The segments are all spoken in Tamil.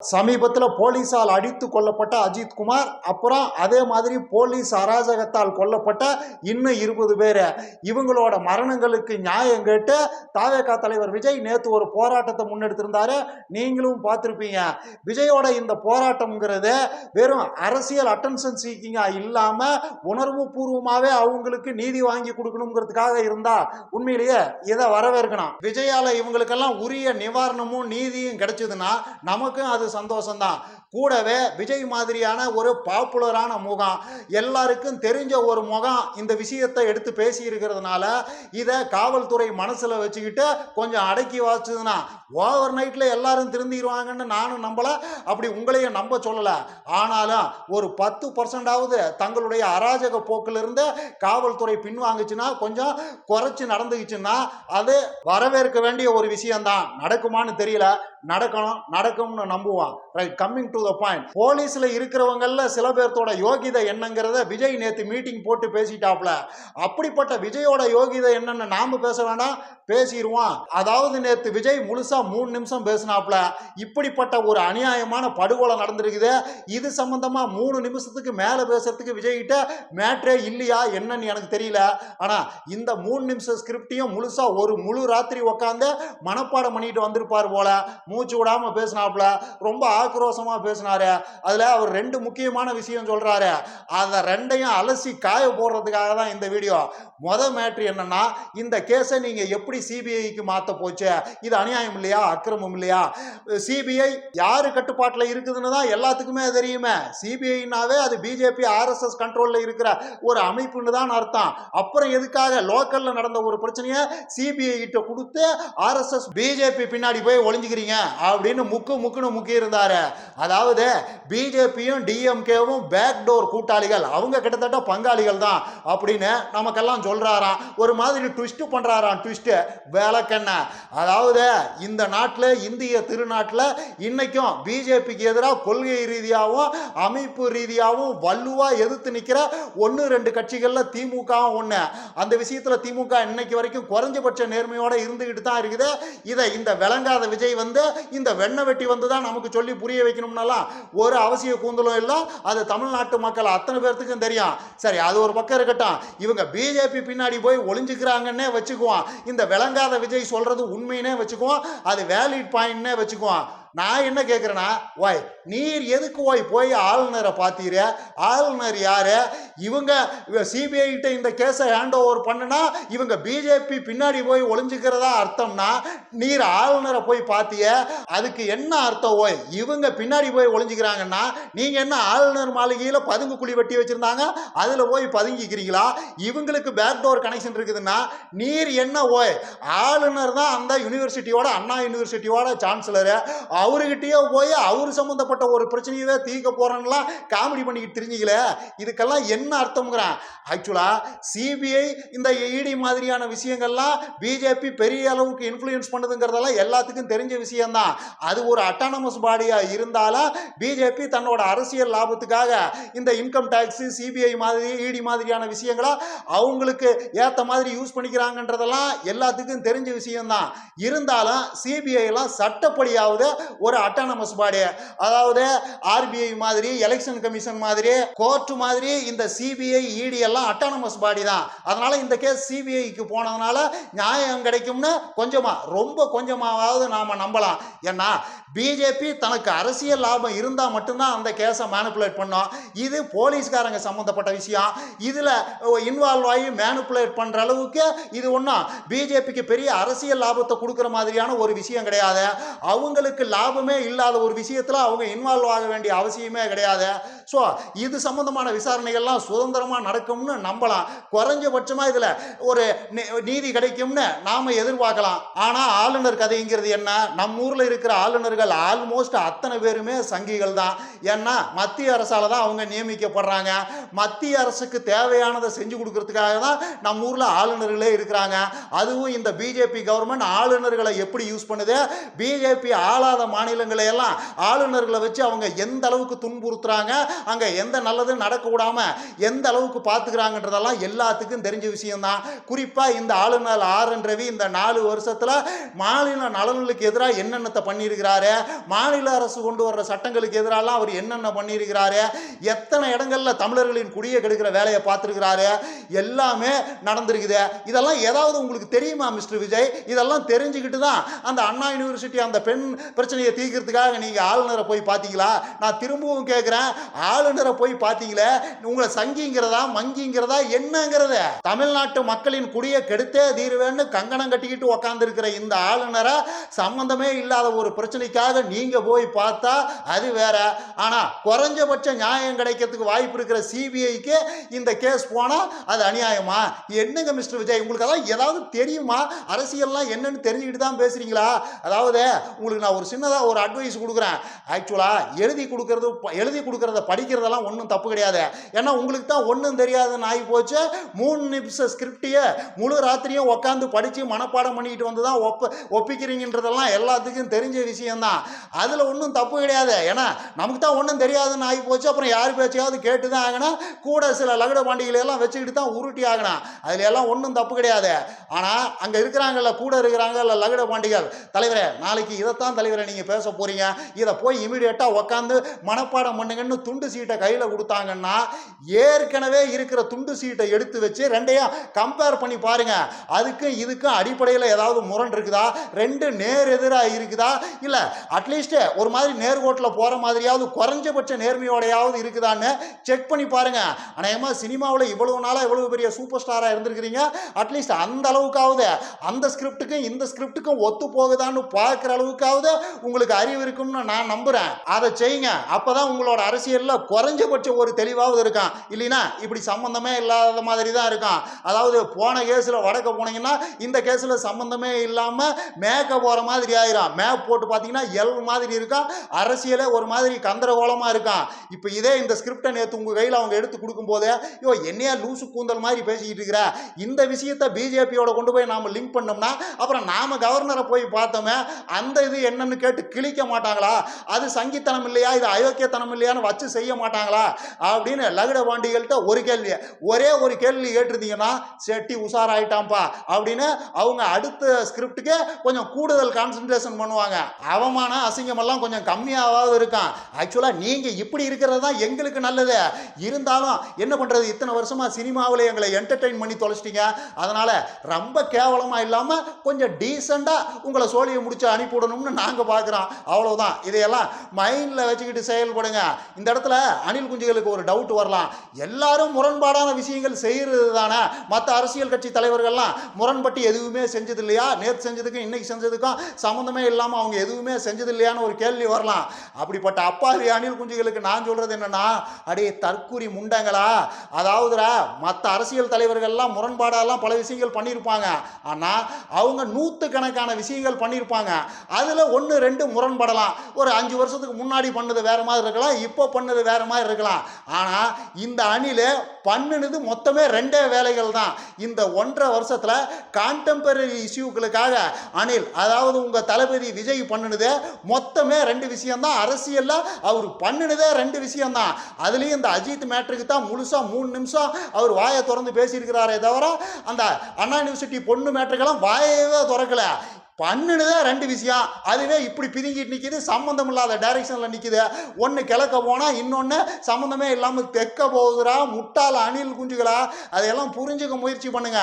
சமீபத்தில் போலீஸால் அடித்து கொல்லப்பட்ட அஜித் குமார் அப்புறம் அதே மாதிரி போலீஸ் அராஜகத்தால் கொல்லப்பட்ட இன்னும் இருபது பேர். இவங்களோட மரணங்களுக்கு நியாயம் கேட்டு தாவேகா தலைவர் விஜய் நேற்று ஒரு போராட்டத்தை முன்னெடுத்திருந்தாரு. நீங்களும் பார்த்துருப்பீங்க. விஜயோட இந்த போராட்டம்ங்கிறது வெறும் அரசியல் அட்டென்ஷன் சீக்கிங்காக இல்லாமல் உணர்வு பூர்வமாகவே அவங்களுக்கு நீதி வாங்கி கொடுக்கணுங்கிறதுக்காக இருந்தா உண்மையிலேயே இதை வரவேற்கணும். விஜயால இவங்களுக்கெல்லாம் உரிய நிவாரணமும் நீதியும் கிடைச்சதுன்னா நமக்கும் அது சந்தோஷம்தான். கூடவே விஜய் மாதிரியான ஒரு பாப்புலரான முகம் எல்லாருக்கும் தெரிஞ்ச ஒரு முகம் இந்த விஷயத்தை எடுத்து பேசி இருக்கிறதுனால இதை காவல்துறை மனசில் வச்சுக்கிட்டு கொஞ்சம் அடக்கி வாச்சுதுன்னா ஓவர் நைட்டில் எல்லாரும் திருந்திடுவாங்கன்னு நானும் நம்பலை அப்படி உங்களையும் நம்ப சொல்லலை. ஆனாலும் ஒரு பத்து பர்சன்டாவது தங்களுடைய அராஜக போக்கிலிருந்து காவல்துறை பின்வாங்குச்சுன்னா கொஞ்சம் குறைச்சி நடந்துக்குச்சுன்னா அது வரவேற்க வேண்டிய ஒரு விஷயம்தான். நடக்குமான்னு தெரியல. நடக்கணும் நடக்கும்னு நம்புவான். Right coming to the point போலீஸ்ல இருக்கிறவங்கள சில பேர்த்தோட யோகிதை என்னங்கிறத விஜய் நேத்து மீட்டிங் போட்டு பேசிட்டாப்ல. அப்படிப்பட்ட விஜயோட யோகிதை என்னன்னு நாம பேச வேணாம் பேசிடுவான் அதாவது நேத்து விஜய் முழுசா மூணு நிமிஷம் பேசினாப்ல. இப்படிப்பட்ட ஒரு அநியாயமான படுகொலை நடந்திருக்குது. இது சம்பந்தமா மூணு நிமிஷத்துக்கு மேல பேசுறதுக்கு விஜய்கிட்ட மேட்ரே இல்லையா என்னன்னு எனக்கு தெரியல. ஆனா இந்த மூணு நிமிஷம் ஸ்கிரிப்டையும் முழுசா ஒரு முழு ராத்திரி உட்காந்து மனப்பாடம் பண்ணிட்டு வந்திருப்பார் போல. மூச்சு விடாம பேசினாப்புல ரொம்ப ஆக்ரோஷமா பேசினாரு. அதுல அவர் ரெண்டு முக்கியமான விஷயம் சொல்றாரு. அதை ரெண்டையும் அலசி காய போடுறதுக்காக தான் இந்த வீடியோ. மொதல் மேட்ரு என்னன்னா இந்த கேஸை நீங்க எப்படி சிபிஐக்கு மாத்த போச்சு? இது அநியாயம் இல்லையா? அக்கிரமம் இல்லையா? சிபிஐ யாரு கட்டுப்பாட்டில் இருக்குதுன்னு தான் எல்லாத்துக்குமே தெரியுமே. சிபிஐனாவே அது பிஜேபி ஆர்எஸ்எஸ் கண்ட்ரோலில் இருக்கிற ஒரு அமைப்புன்னு தான் அர்த்தம். அப்புறம் எதுக்காக லோக்கல்ல நடந்த ஒரு பிரச்சனையை சிபிஐ கிட்ட கொடுத்து ஆர்எஸ்எஸ் பிஜேபி பின்னாடி போய் ஒளிஞ்சுக்கிறீங்க? அப்படின்னு முக்கு முக்குன்னு முக்கி அதாவது பிஜேபியும் டிஎம்கேவும் பேக் டோர் கூட்டாளிகள். அவங்க கிட்டத்தட்ட பங்காளிகள் தான் அப்படின்னு நமக்கெல்லாம் சொல்கிறாராம் ஒரு மாதிரி ட்விஸ்ட்டு பண்ணுறாராம் ட்விஸ்ட்டு வேலைக்கென்ன அதாவது இந்த நாட்டில் இந்திய திருநாட்டில் இன்றைக்கும் பிஜேபிக்கு எதிராக கொள்கை ரீதியாகவும் அமைப்பு ரீதியாகவும் வலுவாக எதிர்த்து நிற்கிற ஒன்று ரெண்டு கட்சிகளில் திமுகவும் ஒன்று அந்த விஷயத்தில் திமுக இன்னைக்கு வரைக்கும் குறைஞ்சபட்ச நேர்மையோடு இருந்துக்கிட்டு தான் இருக்குது. இதை இந்த விளங்காத விஜய் வந்து இந்த வெண்ணெய் வெட்டி வந்து தான் நமக்கு சொல்லி புரிய வைக்கணும்னாலாம் ஒரு அவசிய கூந்தலும் இல்லை. அது தமிழ்நாட்டு மக்கள் அத்தனை பேர்த்துக்கும் தெரியும். சரி அது ஒரு பக்கம் இருக்கட்டும். இவங்க பிஜேபி பின்னாடி போய் ஒளிஞ்சுக்கிறாங்கன்னே வச்சுக்குவோம் இந்த விளங்காத விஜய் சொல்கிறது உண்மையினே வச்சுக்குவோம் அது வேலிட் பாயிண்ட்னே வச்சுக்குவோம் நான் என்ன கேட்குறேன்னா ஓய் நீர் எதுக்கு ஓய் போய் ஆளுநரை பார்த்தீரு ஆளுநர் யாரு? இவங்க சிபிஐ கிட்ட இந்த கேஸை ஹேண்ட் ஓவர் பண்ணுனா இவங்க பிஜேபி பின்னாடி போய் ஒளிஞ்சுக்கிறதா அர்த்தம்னா நீர் ஆளுநரை போய் பார்த்திய அதுக்கு என்ன அர்த்தம் ஓய்? இவங்க பின்னாடி போய் ஒளிஞ்சுக்கிறாங்கன்னா நீங்கள் என்ன ஆளுநர் மாளிகையில் பதுங்கு குழி வெட்டி வச்சுருந்தாங்க? அதில் போய் பதுங்கிக்கிறீங்களா? இவங்களுக்கு பேக் டோர் கனெக்ஷன் இருக்குதுன்னா நீர் என்ன ஓய்? ஆளுநர் தான் அந்த யூனிவர்சிட்டியோட அண்ணா யூனிவர்சிட்டியோட சான்சலரு அவர்கிட்டயே போய் அவர் சம்மந்தப்பட்ட ஒரு பிரச்சனையவே தீர்க்க போகிறேன்லாம் காமெடி பண்ணிக்கிட்டு தெரிஞ்சிக்கல. இதுக்கெல்லாம் என்ன அர்த்தம்ங்கிறான்? ஆக்சுவலாக சிபிஐ இந்த இடி மாதிரியான விஷயங்கள்லாம் பிஜேபி பெரிய அளவுக்கு இன்ஃப்ளூயன்ஸ் பண்ணுதுங்கிறதெல்லாம் எல்லாத்துக்கும் தெரிஞ்ச விஷயம்தான். அது ஒரு அட்டானமஸ் பாடியாக இருந்தாலும் பிஜேபி தன்னோட அரசியல் லாபத்துக்காக இந்த இன்கம் டேக்ஸு சிபிஐ மாதிரி இடி மாதிரியான விஷயங்களை அவங்களுக்கு ஏற்ற மாதிரி யூஸ் பண்ணிக்கிறாங்கன்றதெல்லாம் எல்லாத்துக்கும் தெரிஞ்ச விஷயம்தான். இருந்தாலும் சிபிஐலாம் சட்டப்படியாவது ஒரு அட்டானமஸ் பாடி அதாவது ஆர்பிஐ மாதிரி எலெக்ஷன் கமிஷன் மாதிரி கோர்ட் மாதிரி இந்த சிபிஐ இடி எல்லாம் அட்டானமஸ் பாடி தான். அதனால இந்த கேஸ் சிபிஐக்கு போனதுனால நியாயம் கிடைக்கும்னு கொஞ்சமா ரொம்ப கொஞ்சமாவது நாம நம்பலாம். ஏன்னா பிஜேபி தனக்கு அரசியல் லாபம் இருந்தால் மட்டும்தான் அந்த கேஸை மேனுப்புலேட் பண்ணோம். இது போலீஸ்காரங்க சம்மந்தப்பட்ட விஷயம். இதில் இன்வால்வ் ஆகி மேனுப்புலேட் பண்ணுற அளவுக்கு இது ஒன்றும் பிஜேபிக்கு பெரிய அரசியல் லாபத்தை கொடுக்குற மாதிரியான ஒரு விஷயம் கிடையாது. அவங்களுக்கு லாபமே இல்லாத ஒரு விஷயத்தில் அவங்க இன்வால்வ் ஆக வேண்டிய அவசியமே கிடையாது. ஸோ இது சம்மந்தமான விசாரணைகள்லாம் சுதந்திரமாக நடக்கும்னு நம்பலாம். குறைஞ்சபட்சமாக இதில் ஒரு நீதி கிடைக்கும்னு நாம் எதிர்பார்க்கலாம். ஆனால் ஆளுநர் கதைங்கிறது என்ன? நம்ம ஊரில் இருக்கிற ஆளுநர்கள் ஆல்மோஸ்ட் அத்தனை பேருமே சங்கிகள் தான். ஏன்னா மத்திய அரசால் தான் அவங்க நியமிக்கப்படுறாங்க. மத்திய அரசுக்கு தேவையானதை செஞ்சு கொடுக்கறதுக்காக தான் நம்ம ஊரில் ஆளுநர்களே இருக்கிறாங்க. அதுவும் இந்த பிஜேபி கவர்மெண்ட் ஆளுநர்களை எப்படி யூஸ் பண்ணுது? பிஜேபி ஆளாத மாநிலங்களை எல்லாம் ஆளுநர்களை வச்சு அவங்க எந்த அளவுக்கு துன்புறுத்துறாங்க அங்க எந்த நல்லதும் நடக்கக்கூடாம எந்த அளவுக்கு பார்த்துக்கிறாங்கன்றதெல்லாம் எல்லாத்துக்கும் தெரிஞ்ச விஷயம்தான். குறிப்பா இந்த ஆளுநர் ஆர் என் ரவி இந்த நாலு வருஷத்துல மாநில நலன்களுக்கு எதிராக என்னென்னத்தை பண்ணியிருக்கிறாரு மாநில அரசு கொண்டு வர்ற சட்டங்களுக்கு எதிராலாம் அவர் என்னென்ன பண்ணியிருக்கிறாரு எத்தனை இடங்கள்ல தமிழர்களின் குடியை கெடுக்கிற வேலையை பார்த்துருக்கிறாரு எல்லாமே நடந்திருக்குது. இதெல்லாம் ஏதாவது உங்களுக்கு தெரியுமா மிஸ்டர் விஜய்? இதெல்லாம் தெரிஞ்சுக்கிட்டு தான் அந்த அண்ணா யூனிவர்சிட்டி அந்த பெண் பிரச்சனை பிரச்சனையை தீர்க்கிறதுக்காக நீங்கள் ஆளுநரை போய் பார்த்தீங்களா? நான் திரும்பவும் கேட்குறேன் ஆளுநரை போய் பார்த்தீங்களே? உங்களை சங்கிங்கிறதா மங்கிங்கிறதா என்னங்கிறத? தமிழ்நாட்டு மக்களின் குடியை கெடுத்தே தீர்வேன்னு கங்கணம் கட்டிக்கிட்டு உக்காந்துருக்கிற இந்த ஆளுநரை சம்பந்தமே இல்லாத ஒரு பிரச்சனைக்காக நீங்கள் போய் பார்த்தா அது வேற. ஆனால் குறைஞ்சபட்ச நியாயம் கிடைக்கிறதுக்கு வாய்ப்பு இருக்கிற சிபிஐக்கு இந்த கேஸ் போனால் அது அநியாயமா? என்னங்க மிஸ்டர் விஜய் உங்களுக்கு அதான் ஏதாவது தெரியுமா? அரசியல்லாம் என்னன்னு தெரிஞ்சுக்கிட்டு தான் பேசுறீங்களா? அதாவது உங்களுக்கு நான் ஒரு சின்ன சின்னதாக ஒரு அட்வைஸ் கொடுக்குறேன். ஆக்சுவலாக எழுதி கொடுக்கறது எழுதி கொடுக்கறத படிக்கிறதெல்லாம் ஒன்றும் தப்பு கிடையாது. ஏன்னா உங்களுக்கு தான் ஒன்றும் தெரியாதுன்னு ஆகி போச்சு மூணு நிமிஷம் ஸ்கிரிப்டையே முழு ராத்திரியும் உட்காந்து படித்து மனப்பாடம் பண்ணிக்கிட்டு வந்து தான் ஒப்ப ஒப்பிக்கிறீங்கன்றதெல்லாம் எல்லாத்துக்கும் தெரிஞ்ச விஷயம்தான். அதில் ஒன்றும் தப்பு கிடையாது. ஏன்னா நமக்கு தான் ஒன்றும் தெரியாதுன்னு ஆகி போச்சு அப்புறம் யார் பேச்சையாவது கேட்டு தான் ஆகணும். கூட சில லகுட பாண்டிகளை எல்லாம் வச்சுக்கிட்டு தான் உருட்டி ஆகணும். அதில் எல்லாம் ஒன்றும் தப்பு கிடையாது. ஆனால் அங்கே இருக்கிறாங்கல்ல கூட இருக்கிறாங்கல்ல லகுட பாண்டிகள். தலைவரே நாளைக்கு இதைத்தான் தலைவரை நீங்கள் பேச போகிறீங்க இதை போய் இமீடியட்டாக உட்காந்து மனப்பாடம் பண்ணுங்கன்னு துண்டு சீட்டை கையில் கொடுத்தாங்கன்னா ஏற்கனவே இருக்கிற துண்டு சீட்டை எடுத்து வச்சு ரெண்டையும் கம்பேர் பண்ணி பாருங்க. அதுக்கும் இதுக்கும் அடிப்படையில் ஏதாவது முரண் இருக்குதா? ரெண்டு நேர் எதிராக இருக்குதா? இல்லை அட்லீஸ்ட் ஒரு மாதிரி நேர்கோட்டில் போகிற மாதிரியாவது குறைஞ்சபட்ச நேர்மையோடையாவது இருக்குதான்னு செக் பண்ணி பாருங்க. அநேகமாக சினிமாவில் இவ்வளவு நாளாக இவ்வளவு பெரிய சூப்பர் ஸ்டாராக இருந்திருக்கிறீங்க அட்லீஸ்ட் அந்த அளவுக்காவது அந்த ஸ்கிரிப்டுக்கும் இந்த ஸ்கிரிப்டுக்கும் ஒத்து போகுதான்னு பார்க்குற அளவுக்காவது உங்களுக்கு அறிவு இருக்கும்னு நான் நம்புகிறேன் அதை செய்யுங்க. அப்போ தான் உங்களோட அரசியலில் குறைஞ்சபட்சம் ஒரு தெளிவாவது இருக்கான். இல்லைன்னா இப்படி சம்மந்தமே இல்லாத மாதிரி தான் இருக்கான். அதாவது போன கேஸில் வடக்க போனீங்கன்னா இந்த கேஸில் சம்மந்தமே இல்லாமல் மேக்க போகிற மாதிரி ஆயிரும் மேப் போட்டு பார்த்தீங்கன்னா எல் மாதிரி இருக்கான் அரசியலே ஒரு மாதிரி கந்தரகோலமாக இருக்கான். இப்போ இதே இந்த ஸ்கிரிப்டை நேற்று உங்கள் கையில் அவங்க எடுத்து கொடுக்கும்போதே ஐயோ என்னையா லூசு கூந்தல் மாதிரி பேசிக்கிட்டு இருக்கிற? இந்த விஷயத்தை பிஜேபியோட கொண்டு போய் நாம் லிங்க் பண்ணோம்னா அப்புறம் நாம் கவர்னரை போய் பார்த்தோமே அந்த இது என்னன்னு கேட்டு கிழிக்க மாட்டாங்களா? அது சங்கித்தனம் இல்லையா? இது அயோக்கியத்தனம் இல்லையான்னு வச்சு செய்ய மாட்டாங்களா? அப்படின்னு லகுட பாண்டிகள்கிட்ட ஒரு கேள்வி. ஒரே ஒரு கேள்வி கேட்டிருந்தீங்கன்னா செட்டி உஷாராயிட்டான்ப்பா அப்படின்னு அவங்க அடுத்த ஸ்கிரிப்டுக்கு கொஞ்சம் கூடுதல் கான்சன்ட்ரேஷன் பண்ணுவாங்க. அவமானம் அசிங்கமெல்லாம் கொஞ்சம் கம்மியாவது இருக்கான். ஆக்சுவலாக நீங்கள் இப்படி இருக்கிறது தான் எங்களுக்கு நல்லது. இருந்தாலும் என்ன பண்ணுறது இத்தனை வருஷமாக சினிமாவில் எங்களை என்டர்டெயின் பண்ணி தொலைச்சிட்டீங்க. அதனால் ரொம்ப கேவலமாக இல்லாமல் கொஞ்சம் டீசெண்டாக உங்களை சோழியை முடிச்சு அனுப்பிவிடணும்னு நாங்கள் பார்க்குறான். அவ்வளவுதான். இதையெல்லாம் மைண்டில் வச்சுக்கிட்டு செயல்படுங்க இந்த இடத்துல அணில் குஞ்சுகளுக்கு ஒரு டவுட் வரலாம். எல்லாரும் முரண்பாடான விஷயங்கள் செய்கிறது தானே. மற்ற அரசியல் கட்சி தலைவர்கள்லாம் முரண்பட்டு எதுவுமே செஞ்சது இல்லையா நேற்று செஞ்சதுக்கும் இன்றைக்கி செஞ்சதுக்கும் சம்மந்தமே இல்லாமல் அவங்க எதுவுமே செஞ்சது இல்லையான்னு ஒரு கேள்வி வரலாம். அப்படிப்பட்ட அப்பாவி அணில் குஞ்சுகளுக்கு நான் சொல்கிறது என்னன்னா அடே தற்கூரி முண்டங்களா? அதாவதுடா மற்ற அரசியல் தலைவர்கள்லாம் முரண்பாடெல்லாம் பல விஷயங்கள் பண்ணியிருப்பாங்க ஆனால் அவங்க நூற்றுக்கணக்கான விஷயங்கள் பண்ணியிருப்பாங்க அதில் ஒன்று ரெண்டு முரண்படலாம். ஒரு அஞ்சு வருஷத்துக்கு முன்னாடி பண்ணது வேற மாதிரி இருக்கலாம் இப்போ பண்ணது வேற மாதிரி இருக்கலாம். ஆனால் இந்த அணியில் பண்ணுனது மொத்தமே ரெண்டே வேலைகள் தான். இந்த ஒன்றரை வருஷத்தில் கான்டெம்பரரி இஷ்யூக்களுக்காக அணில் அதாவது உங்கள் தளபதி விஜய் பண்ணுனது மொத்தமே ரெண்டு விஷயம்தான் அரசியலில் அவர் பண்ணுனதே ரெண்டு விஷயம்தான் அதுலேயும் இந்த அஜித் மேட்ருக்கு தான் முழுசாக மூணு நிமிஷம் அவர் வாயை திறந்து பேசியிருக்கிறாரே தவிர அந்த அண்ணா யூனிவர்சிட்டி பொண்ணு மேட்ருக்கெல்லாம் வாயவே திறக்கலை. பண்ணுனதே ரெண்டு விஷயம் அதுவே இப்படி பிதுங்கிட்டு நிற்கிது சம்மந்தம் இல்லாத டைரெக்ஷனில் நிற்கிது ஒன்று கிழக்க போனால் இன்னொன்று சம்மந்தமே இல்லாமல் தெற்க போகுதுரா முட்டாள் அணில் குஞ்சுகளா? அதையெல்லாம் புரிஞ்சுக்க முயற்சி பண்ணுங்க.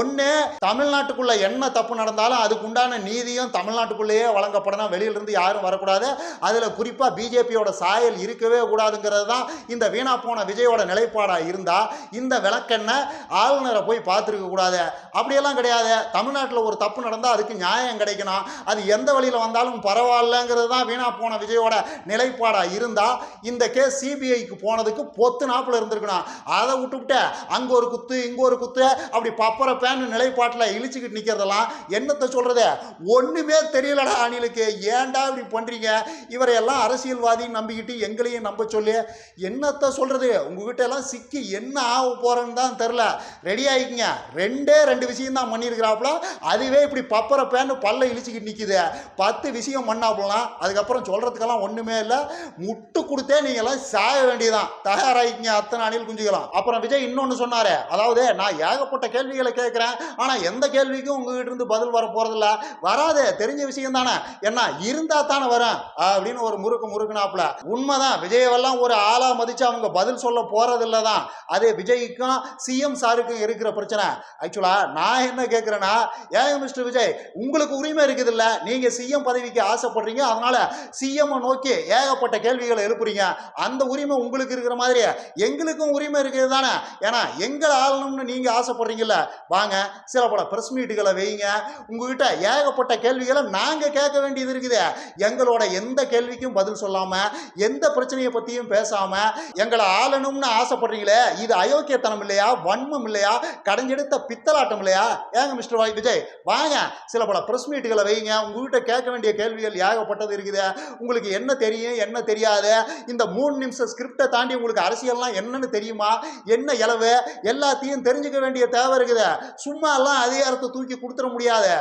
ஒன்று தமிழ்நாட்டுக்குள்ளே என்ன தப்பு நடந்தாலும் அதுக்குண்டான நீதியும் தமிழ்நாட்டுக்குள்ளேயே வழங்கப்படணும். வெளியிலிருந்து யாரும் வரக்கூடாது. அதில் குறிப்பாக பிஜேபியோட சாயல் இருக்கவே கூடாதுங்கிறது தான் இந்த வீணா போன விஜயோட நிலைப்பாடாக இருந்தால் இந்த விளக்கெண்ணை ஆளுநரை போய் பார்த்துருக்க கூடாது. அப்படியெல்லாம் கிடையாது. தமிழ்நாட்டில் ஒரு தப்பு நடந்தால் அதுக்கு நியாயம் கிடைக்கணும் அது எந்த வழியில் வந்தாலும் பரவாயில்லங்கிறது தான் வீணா போன விஜயோட நிலைப்பாடாக இருந்தால் இந்த கேஸ் சிபிஐக்கு போனதுக்கு பொத்து நாப்பில் இருந்திருக்கணும் அதை விட்டுவிட்டு அங்கே ஒரு குத்து இங்கே ஒரு குத்து அப்படி பப்பர பேன் நிலைப்பாட்டில் இழிச்சுக்கிட்டு நிற்கிறதெல்லாம் என்னத்தை சொல்கிறது ஒன்றுமே தெரியலடா அணிலுக்கு. ஏன்டா இப்படி பண்ணுறீங்க இவரை எல்லாம் அரசியல்வாதின்னு நம்பிக்கிட்டு எங்களையும் நம்ப சொல்லி. என்னத்தை சொல்கிறது உங்ககிட்ட எல்லாம் சிக்கி என்ன ஆக போகிறேன்னு தான் தெரில ரெடி ஆகிக்கிங்க ரெண்டே ரெண்டு விஷயம் தான் பண்ணியிருக்கிறாப்புல. அதுவே இப்படி பப்பர பேன் பல்ல இழிச்சிக்கிட்டு நிற்கிது பத்து விஷயம் பண்ணாப்பலாம் அதுக்கப்புறம் சொல்றதுக்கெல்லாம் ஒன்றுமே இல்லை. முட்டு கொடுத்தே நீங்களாம் சாய வேண்டியதான் தயாராகிங்க அத்தனை அணில் குஞ்சுக்கலாம் அப்புறம் விஜய் இன்னொன்னு சொன்னார். அதாவது நான் ஏகப்பட்ட கேள்விகளை கேட்குறேன். ஆனால் எந்த கேள்விக்கும் உங்ககிட்ட இருந்து பதில் வர போறதில்ல. வராது. தெரிஞ்ச விஷயம் தானே. என்ன இருந்தால் தானே வரேன். அப்படின்னு ஒரு முறுக்கு முறுக்குனாப்புல. உண்மைதான். விஜயவெல்லாம் ஒரு ஆளாக மதிச்சு அவங்க பதில் சொல்ல போறதில்ல தான் அதே விஜய்க்கும் சிஎம் சாருக்கும் இருக்கிற பிரச்சனை. ஆக்சுவலாக நான் என்ன கேட்குறேன்னா ஏன் மிஸ்டர் விஜய் உங்களுக்கு உரிமை இருக்குது இல்ல நீங்க சிஎம் பதவிக்கு ஆசைப்படுறீங்க அதனால சிஎம் நோக்கி ஏகப்பட்ட கேள்விகளை எழுப்புறீங்க. அந்த உரிமை உங்களுக்கு இருக்கிற மாதிரி எங்களுக்கும் உரிமை இருக்குது தானே? ஏன்னா எங்களை ஆளணும்னு நீங்க ஆசைப்படுறீங்கல்ல? வாங்க சில பல பிரஸ் மீட்டுகளை வைங்க. உங்ககிட்ட ஏகப்பட்ட கேள்விகளை நாங்க கேட்க வேண்டியது இருக்குது. எங்களோட எந்த கேள்விக்கும் பதில் சொல்லாம எந்த பிரச்சனையை பத்தியும் பேசாம எங்களை ஆளணும்னு ஆசைப்படுறீங்களே? இது அயோக்கியத்தனம் இல்லையா? வன்மம் இல்லையா? கடைஞ்செடுத்த பித்தலாட்டம் இல்லையா? ஏங்க மிஸ்டர் வாய் விஜய்? வாங்க சில பல பிரஸ் மீட்டுகளை வைங்க. உங்ககிட்ட கேட்க வேண்டிய கேள்விகள் ஏகப்பட்டது இருக்குது. உங்களுக்கு என்ன தெரியும் என்ன தெரியாது? இந்த மூணு நிமிஷம் ஸ்கிரிப்டை தாண்டி உங்களுக்கு அரசியல்லாம் என்னன்னு தெரியுமா? என்ன இளவு எல்லாத்தையும் தெரிஞ்சுக்க வேண்டிய தேவை இருக்குது. சும்மா எல்லாம் அதிகாரத்தை தூக்கி கொடுத்துட முடியாது.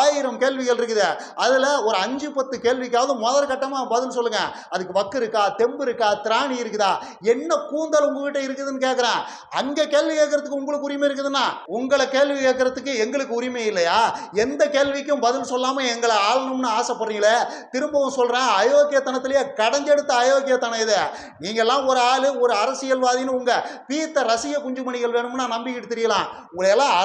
ஆயிரம் கேள்விகள் இருக்குது. அதில் ஒரு அஞ்சு பத்து கேள்விக்காவது முதற்கட்டமாக பதில் சொல்லுங்க. அதுக்கு வக்கு இருக்கா தெம்பு இருக்கா திராணி இருக்குதா? என்ன கூந்தல் உங்ககிட்ட இருக்குதுன்னு கேட்குறேன் அங்கே கேள்வி கேட்கறதுக்கு உங்களுக்கு உரிமை இருக்குதுன்னா உங்களை கேள்வி கேட்கறதுக்கு எங்களுக்கு உரிமை இல்லையா? எந்த கேள்விக்கும் பதில் சொல்லாமல் எங்களை ஆளணும்னு ஆசைப்படுறீங்களே? திரும்பவும் சொல்றேன் அயோக்கியத்தனத்திலேயே கடைஞ்செடுத்த அயோக்கியத்தனம் இது. நீங்கெல்லாம் ஒரு ஆளு ஒரு அரசியல்வாதின்னு உங்க பீத்த ரசிக குஞ்சுமணிகள் வேணும்னா நம்பிக்கிட்டு தெரியலாம். உங்களை எல்லாம்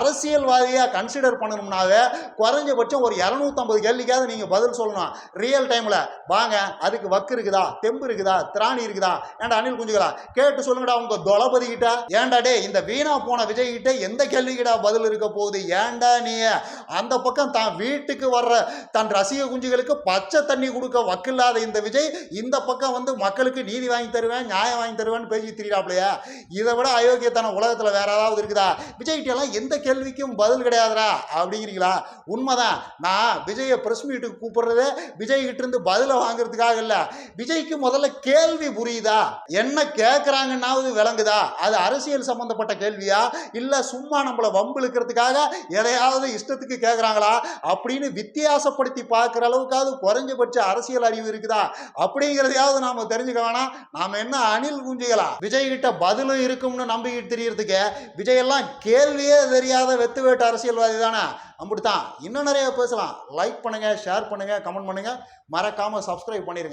கன்சிடர் பண்ணணும்னாவே குறைஞ்சபட்சம் ஒரு இரநூத்தம்பது கேள்விக்காவது நீங்கள் பதில் சொல்லணும். ரியல் டைம்ல வாங்க அதுக்கு வக்கு இருக்குதா? தெம்பு இருக்குதா? திராணி இருக்குதா? ஏன்டா அனில் குஞ்சுகளா? கேட்டு சொல்லுங்கடா உங்கள் தொலைபதி கிட்ட. ஏன்டா டே இந்த வீணா போன விஜய் கிட்ட எந்த கேள்விக்கிடா பதில் இருக்க போகுது? ஏன்டா நீ? அந்த பக்கம் தான் வீட்டுக்கு வர்ற தன் ரசிக குஞ்சுகளுக்கு பச்சை தண்ணி கொடுக்க வக்கில்லாத இந்த விஜய் இந்த பக்கம் வந்து மக்களுக்கு நீதி வாங்கி தருவேன் நியாயம் வாங்கி தருவேன்னு பேசி திரியாப்லையா இதை விட அயோக்கியத்தனம் உலகத்தில் வேற ஏதாவது இருக்குதா? விஜய்கிட்ட எல்லாம் எந்த கேள்விக்கும் பதில் கிடையாதுடா அப்படிங்கிறீங்களா? உண்மைதான். நான் விஜயை பிரஸ் மீட்டுக்கு கூப்பிடுறதே விஜய் கிட்ட இருந்து பதிலை வாங்குறதுக்காக இல்லை. விஜய்க்கு முதல்ல கேள்வி புரியுதா? என்ன கேட்குறாங்கன்னாவது விளங்குதா? அது அரசியல் சம்பந்தப்பட்ட கேள்வியா? இல்லை சும்மா நம்மளை வம்பிழுக்கிறதுக்காக எதையாவது இஷ்டத்துக்கு கேட்குறாங்களா அப்படின்னு வித்தியாசப்படுத்தி பார்க்குற அளவுக்காவது குறைஞ்சபட்ச அரசியல் அறிவு இருக்குதா? அப்படிங்கிறதையாவது நாம் தெரிஞ்சுக்க வேணாம். நாம் என்ன அணில் குஞ்சுகளா? விஜய் கிட்ட பதிலும் இருக்கும்னு நம்பிக்கிட்டு தெரியறதுக்கு விஜய் எல்லாம் கேள்வியே தெரியாத வெத்து வேட்டு அரசியல்வாதி தானே? அப்படித்தான் இன்னும் நிறைய பேசலாம். லைக் பண்ணுங்கள் ஷேர் பண்ணுங்கள் கமெண்ட் பண்ணுங்கள் மறக்காமல் சப்ஸ்கிரைப் பண்ணிடுங்க